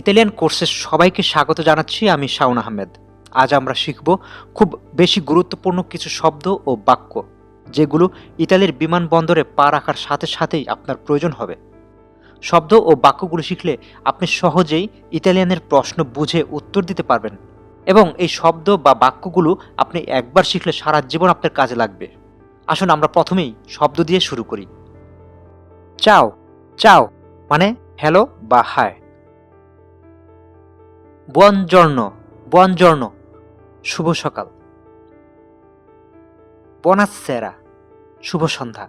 Italian কোর্সে সবাইকে স্বাগত জানাচ্ছি আমি শাওন আহমেদ। আজ আমরা শিখব খুব বেশি গুরুত্বপূর্ণ কিছু শব্দ ও বাক্য, যেগুলো ইতালির বিমানবন্দরে পা রাখার সাথে সাথেই আপনার প্রয়োজন হবে। শব্দ ও বাক্যগুলো শিখলে আপনি সহজেই ইতালিয়ানের প্রশ্ন বুঝে উত্তর দিতে পারবেন এবং এই শব্দ বা বাক্যগুলো আপনি একবার শিখলে সারা জীবন আপনার কাজে লাগবে। আসুন আমরা প্রথমেই শব্দ দিয়ে শুরু করি। চাও চাও মানে হ্যালো বা হায় বনজর্ণ বনজর্ণ, শুভ সকাল। বনাসেরা শুভ সন্ধ্যা।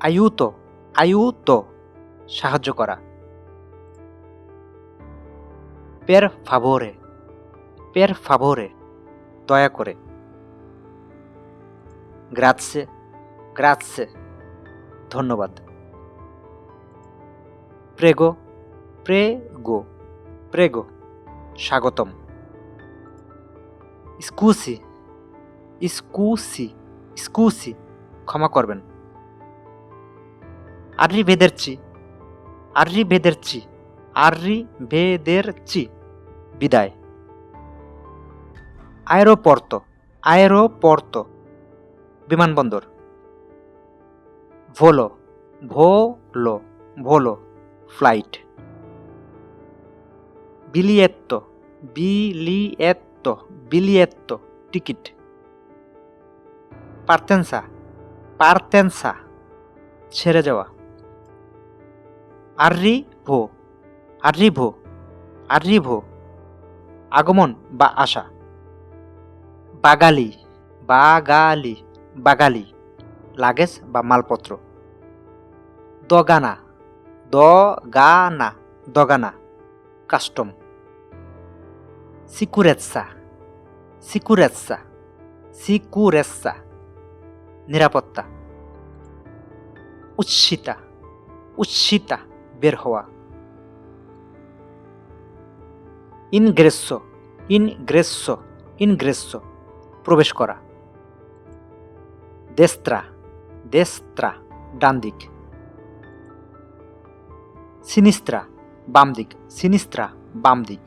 আয়ুত আয়ুত, সাহায্য করা। পের ফাভোরে পের ফাভোরে দয়া করে। গ্রাৎসে গ্রাৎসে, ধন্যবাদ। প্রেগো প্রেগো প্রেগো, স্বাগতম। স্কুসি স্কুসি স্কুসি, ক্ষমা করবেন। আর্রি ভেদেরচি আর্রি ভেদেরচি আর্রি ভেদেরচি বিদায়। আয়েরোপর্তো আয়েরোপর্তো, বিমানবন্দর। ভোলো ভোলো ভোলো, ফ্লাইট। বিলিয়েত্তো বিলিয়েত্তো বিলিয়েত্তো, টিকিট। পার্তেন্সা পার্তেন্সা, ছেড়ে যাওয়া। আর্রি ভো আর্রি ভো আর্রি ভো আগমন বা আশা। বাগালি বাগালি বাগালি, লাগেজ বা মালপত্র। দগানা দগানা দগানা, কাস্টম। সিকুরেৎসা সিকুরেৎসা সিকুরেৎসা নিরাপত্তা উচ্ছিতা উচ্ছিতা বের হওয়া ইনগ্রেসো ইনগ্রেসো ইনগ্রেসো প্রবেশ করা দেস্ত্রা দেস্ত্রা ডান দিক সিনিস্ত্রা বাম দিক সিনিস্ত্রা বাম দিক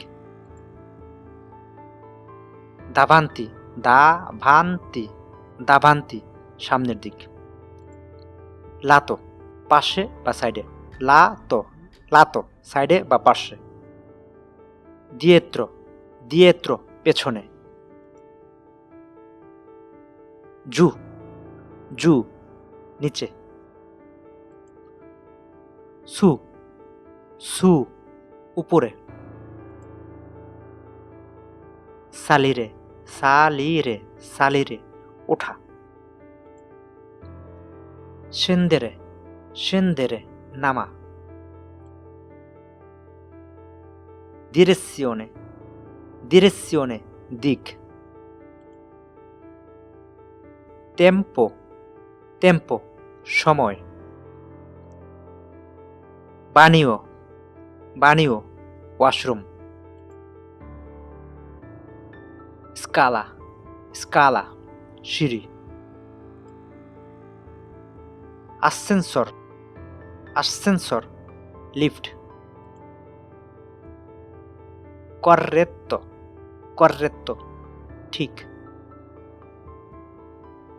দাভান্তি দাভান্তি দাভান্তি, সামনের দিক। লাতো, পাশে বা সাইডে? লাতো লাতো, সাইডে বা পাশে? দিয়েত্র দিয়েত্র, পেছনে। জু জু, নিচে। সু সু, উপরে। সালিরে। সালিরে সালিরে, ওঠা। সেন্দেরে সেন্দেরে, নামা। direzione direzione দিক। টেম্পো টেম্পো, সময়। বানিও বানিও ওয়াশরুম। স্কালা স্কালা সিঁড়ি আসেন্সর আসেন্সর লিফট corretto corretto ঠিক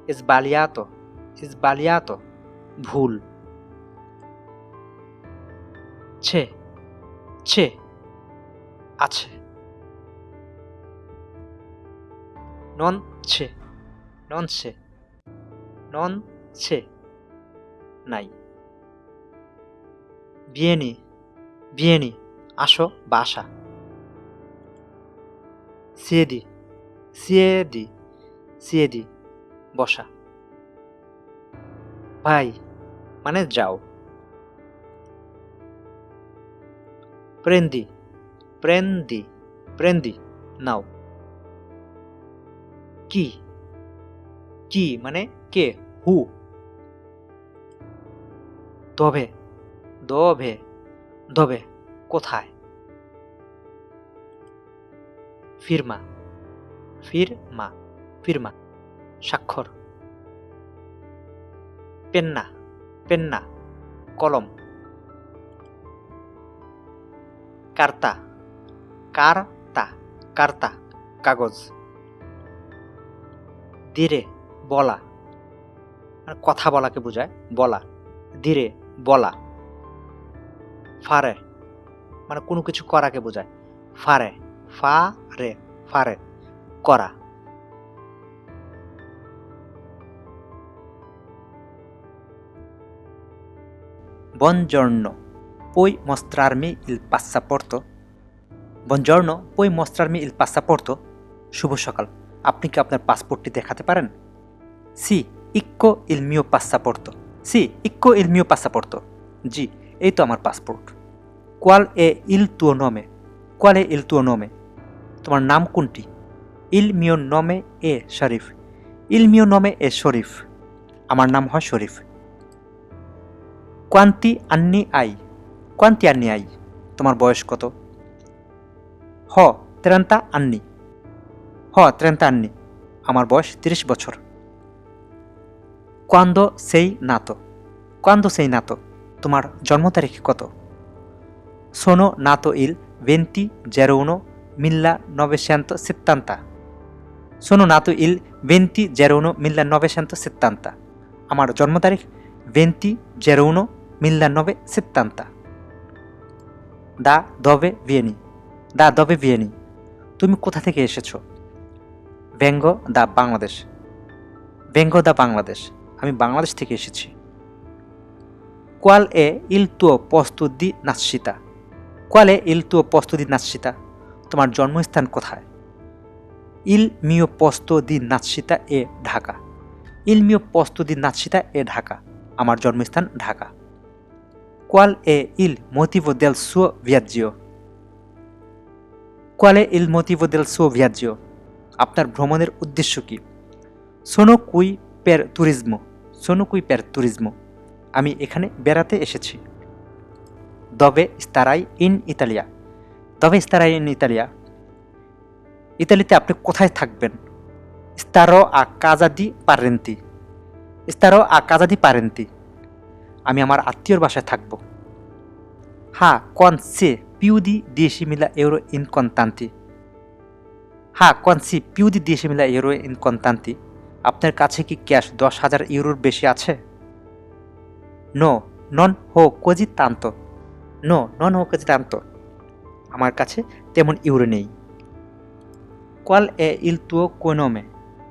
sbagliato sbagliato ভুল ছে ছে আছে নন ছে নন ছে নন ছে নাই। বিয়েনি বিয়েনি, আসো বা আসা। সিয়েদি সিয়েদি সিয়েদি বসা। ভাই মানে যাও। প্রেন্দি প্রেন্দি প্রেন্দি নাও। কি? কি মানে কে? হু দবে। দবে। দবে। কোথায়? ফিরমা। ফিরমা। ফিরমা। স্বাক্ষর। পেন্না। পেন্না। কলম। কার্তা। কার্তা। কার্তা। কাগজ। দিরে বলা। আর কথা বলাকে বোঝায় বলা। দিরে বলা। ফারে। মানে কোনো কিছু করাকে বোঝায়। ফারে। ফা রে। ফারে। করা। বনজর্ণ। পই মস্ত্রার্মি ইল পাশা পড়ত। বনজর্ণ পই মস্ত্রার্মি ইল পাশা পড়ত। শুভ সকাল। আপনি কি আপনার পাসপোর্টটি দেখাতে পারেন? সি ইক্কো ইল মিও পাসাপোর্তো সি ইক্কো ইল মিও পাসাপোর্তো জি, এই তো আমার পাসপোর্ট। কোয়াল এ ইল তুও নমে। কোয়াল এ ইল তুও নমে। তোমার নাম কোনটি? ইল মিও নমে এ শরীফ। ইল মিও নমে এ শরীফ। আমার নাম হয় শরীফ। কোয়ান্তি আন্নি আই। কোয়ান্তি আন্নি আই। তোমার বয়স কত? হ, তেরান্তা আন্নি। হ তেরান্তা আন্নি আমার বয়স তিরিশ বছর। কোয়ান্দ সেই নাতো। কোয়ান্দ সেই নাতো। তোমার জন্ম তারিখ কত? সোনো নাতো ইল ভেন্টি জেরোনো মিল্লা নবেশান্ত সিত্তান্তা। সোনো নাতো ইল ভেন্টি জেরোনো মিল্লা নবেশান্ত সিত্তান্তা। আমার জন্ম তারিখ ভেন্টি জেরোনো মিল্লা নবে সিত্তান্তা। দা দবে ভিয়েনি। দা দবে ভিয়েনি। তুমি কোথা থেকে এসেছ? ব্যঙ্গ দা বাংলাদেশ ব্যঙ্গ দা বাংলাদেশ আমি বাংলাদেশ থেকে এসেছি। কোয়াল এ ইল তুও পস্তুদি নাসিতা কোয়াল এ ইল তুও পস্তুদি নাসিতা তোমার জন্মস্থান কোথায়? ইল মিও পস্ত দি নাচসিতা এ ঢাকা ইল মিও পস্ত দি নাচসিতা এ ঢাকা আমার জন্মস্থান ঢাকা কোয়াল এ ইল মোতিভো দেল ভিয়াজিও কোয়াল এ ইল মোতিভো দেল সুও ভিয়াজিও আপনার ভ্রমণের উদ্দেশ্য কি? সোনো কুই পের ট্যুরিজমো সোনো কুই পের ট্যুরিজমো আমি এখানে বেড়াতে এসেছি। দবে স্তারাই ইন ইতালিয়া। দবে স্তারাই ইন ইতালিয়া। ইতালিতে আপনি কোথায় থাকবেন? স্তারো আ কাজাদি পারেন্তি। স্তারো আ কাজাদি পারেন্তি। আমি আমার আত্মীয়র বাসায় থাকব। হা কন সে পিউদি দিয়েছি মিলা এউরো ইন কন্তান্তি হ্যাঁ কনসি পিউদি দিয়েছে মিলা ইউরো ইন কন্তান্তি আপনার কাছে কি ক্যাশ দশ হাজার ইউরোর বেশি আছে? নো নন হো কোজি তান্ত নো নন হো কোজি তান্ত আমার কাছে তেমন ইউরো নেই। কোয়াল এ ইল তুও কোনোমে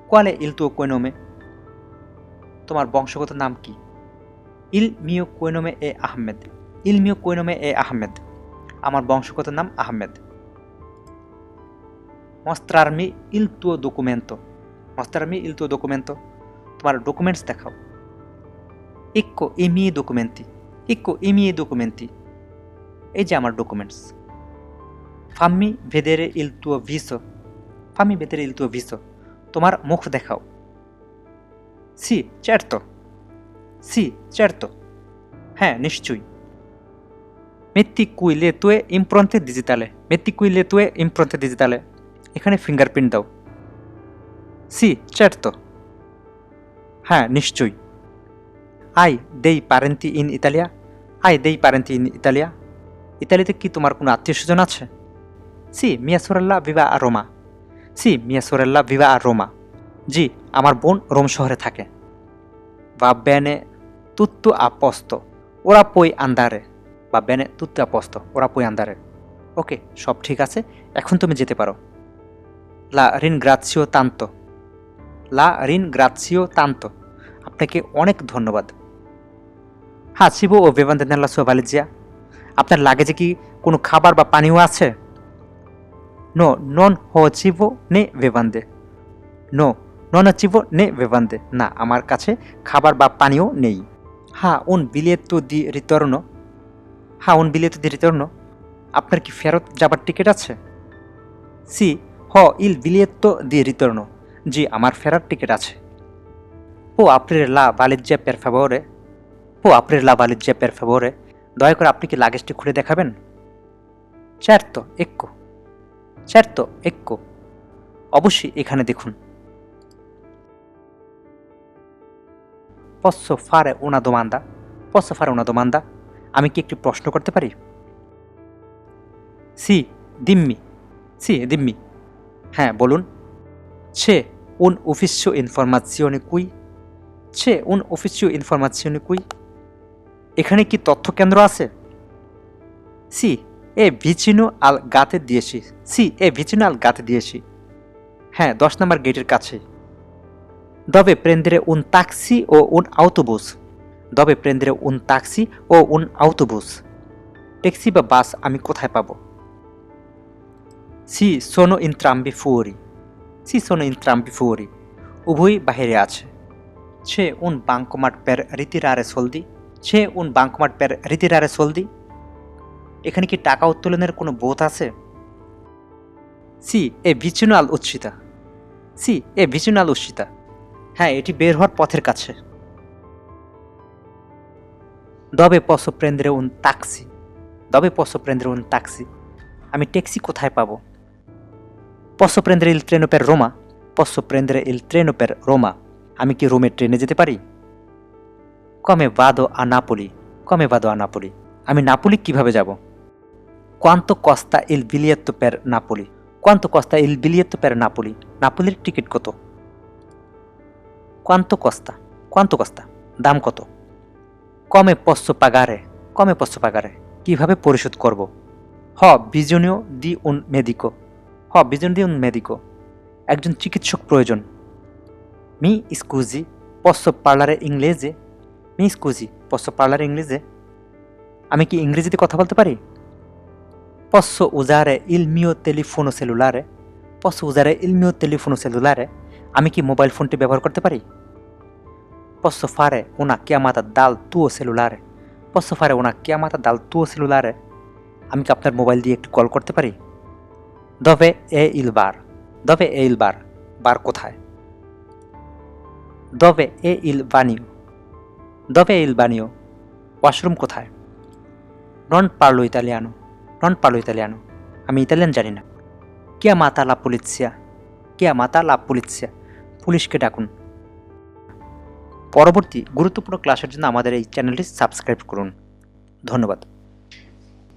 কোয়াল এ ইল তুও কোনোমে তোমার বংশগত নাম কি? ইল মিও কোনোমে এ আহমেদ ইল মিও কোনোমে এ আহমেদ আমার বংশগত নাম আহমেদ মস্ত্রারমি ইলতুয় ডকুমেন্ট মস্ত্রারমি ইলতুয় ডকুমেন্ট তোমার ডকুমেন্টস দেখাও ইক্য ইমি ডকুমেন্টি ইক্য ইমি ডকুমেন্টি এই যে আমার ডকুমেন্টস ফাম্মি ভেদেরে ইলতুয় ভিস ফামি ভেদেরে ইলতুয় ভিস তোমার মুখ দেখাও সি চ্যাট তো সি চ্যাট তো হ্যাঁ নিশ্চয়ই মেত্তি কুইলে তুয়ে ইম্প্রন্তে ডিজিটালে মেত্তি কুইলে তুয়ে ইম্প্রন্তে ডিজিটালে এখানে ফিঙ্গারপ্রিন্ট দাও। সি চ্যাট তো। হ্যাঁ নিশ্চয়ই। আই, দেই পারেন্তি ইন ইতালিয়া আই, দেই পারেন্তি ইন ইতালিয়া ইতালিতে কি তোমার কোনো আত্মীয় স্বজন আছে? সি মিয়া সোরেল্লা ভিভা আর রোমা সি মিয়া সোরেল্লা ভিভা আর রোমা জি, আমার বোন রোম শহরে থাকে। বা বেনে তুত্তু আপস্ত ওরা পই আন্দারে বা বেনে তুত্তু আপস্ত ওরা পই আন্দারে ওকে, সব ঠিক আছে? এখন তুমি যেতে পারো। লা রিনগ্রাৎসিও তান্ত লা রিনগ্রাৎসিও তান্ত আপনাকে অনেক ধন্যবাদ হ্যাঁ শিবু ও বেবান্দে নেলা সুয়া ভালিজিয়া আপনার লাগেজে কি কোনো খাবার বা পানীয় আছে নো নন হো চিবো নে বেবান্দে নো নন চিবো নে বেবান্দে না আমার কাছে খাবার বা পানীয় নেই হ্যাঁ উন বিলিয়েতো দি রিতর্ণ হ্যাঁ উন বিলিয়েতো দি রিতর্ণ আপনার কি ফেরত যাবার টিকিট আছে সি হ, ইল বিলিয়েত্তো দি রিতর্ণ, জি, আমার ফেরার টিকিট আছে। পো, আপ্রির লা পের ফেভরে পো, আপ্রির লা বালিজ্জা পের ফেভরে দয়া করে আপনি কি লাগেজটি খুলে দেখাবেন? চারতো, এক্কো চারতো, এক্কো, অবশ্যই এখানে দেখুন। পশ্চ ফারে উনা দোমান্দা পশ্চ ফারে উনা দোমান্দা, আমি কি একটি প্রশ্ন করতে পারি? সি, দিম্মি সি, দিম্মি। হ্যাঁ বলুন। c'è un ufficio informazione qui c'è un ufficio informazione qui এখানে কি তথ্য কেন্দ্র আছে? সি, এ ভিচিনো আল গাতে দিয়েছি। সি, এ ভিচিনো আল গাতে দিয়েছি। হ্যাঁ দশ নম্বর গেটের কাছে। দবে প্রেন্দ্রে উন তাক্সি ও উন আউটোবুস দবে প্রেন্দ্রে উন তাক্সি ও উন আউটোবুস ট্যাক্সি বা বাস আমি কোথায় পাবো? সি সোনো ইন্ত্রাম্বি ফুরি সি সোনো ইন্ত্রাম্বি ফুরি উভয়ই বাহিরে আছে ছে উন বাঙ্কমাট পের রিতিরারে সলদি ছে উন বাঙ্কমাট পের রিতিরারে সলদি এখানে কি টাকা উত্তোলনের কোনো বোধ আছে সি এ ভিচুনাল উচ্ছিতা সি এ ভিচুনাল উচ্ছিতা হ্যাঁ এটি বের হওয়ার পথের কাছে দবে পস প্রেন্দ্রে উন তাক্সি দবে পস প্রেন্দ্রে উন তাক্সি আমি ট্যাক্সি কোথায় পাবো পসো প্রেন্দ্রে ইল ট্রেনো পের রোমা পসো প্রেন্দ্রে ইল ট্রেনো পের রোমা আমি কি রোমে ট্রেনে যেতে পারি কমে বাদো আ নাপোলি কমে বাদো আ নাপোলি আমি নাপোলি কীভাবে যাব কোয়ান্তো কস্তা ইল বিলিয়েত্তো পের নাপোলি কোয়ান্তো কস্তা ইল বিলিয়েত্তো পের নাপোলি নাপোলির টিকিট কত কোয়ান্তো কস্তা কোয়ান্তো কস্তা দাম কত কমে পস্য পাগারে কমে পস্য পাগারে কীভাবে পরিশোধ করব হ বিজনীয় দি উন মেদিকো হ বিজন উন মেদিকো একজন চিকিৎসক প্রয়োজন। মি স্কুজি পস্য পার্লারে ইংরেজে মি স্কুজি পস্য পার্লারে ইংরেজে আমি কি ইংরেজিতে কথা বলতে পারি? পশ্চ উজারে ইল মিও টেলিফোনো সেলুলারে। পস্য উজারে ইল মিও টেলিফোনো সেলুলারে। আমি কি মোবাইল ফোনটি ব্যবহার করতে পারি? posso fare una chiamata dal tuo cellulare posso fare una chiamata dal তুও সেলুলারে। আমি কি আপনার মোবাইল দিয়ে একটু কল করতে পারি? দবে এ ইল বার দবে এ ইল বার বার কোথায়? দবে এ ইল বানিও দবে ইল বানিও, ওয়াশরুম কোথায়? নন পার্লো ইতালিয়ানো, নন পার্লো ইতালিয়ানো, আমি ইতালিয়ান জানি না। কে মাতা লা পুলিশিয়া কে মাতা লা পুলিশিয়া পুলিশকে ডাকুন। পরবর্তী গুরুত্বপূর্ণ ক্লাসের জন্য আমাদের এই চ্যানেলটি সাবস্ক্রাইব করুন। ধন্যবাদ।